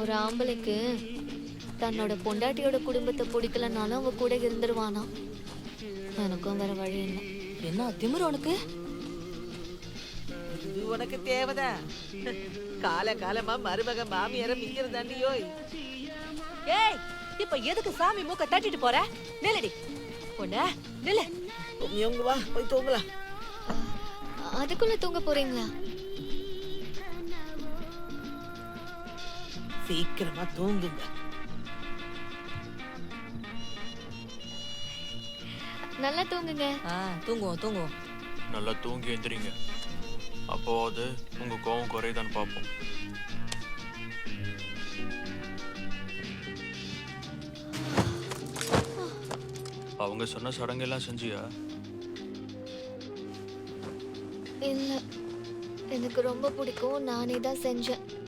ஒரு ஆம்பளைக்கு தன்னோட பொண்டாட்டியோட குடும்பத்தை பிடிக்கலனாலும் அவ கூட இருந்துருவானா? எனக்கும் வேற வழி இல்லை. என்ன திமிரு உனக்கு? இது உனக்கு தேவைதான். கால காலமா மருமக மாமியார மிக்கிறது ஏய் இப்ப எதுக்கு சாமி மூக்க தட்டிட்டு போற? நில்லடி. பொண்ணு நில்லு. இவங்க வா போய் தூங்கலாம். அதுக்குள்ள தூங்க போறீங்களா? சீக்கிரமா தூங்குங்க. நல்லா தூங்குங்க. ஆ தூங்குவோம் தூங்குவோம். நல்லா தூங்கி எந்திரிங்க. அப்போது உங்க கோவம் குறையுதான்னு பார்ப்போம். அவங்க சொன்ன சடங்கெல்லாம் செஞ்சியா? இல்ல. எனக்கு ரொம்ப பிடிக்கும். நானே தான் செஞ்சேன்.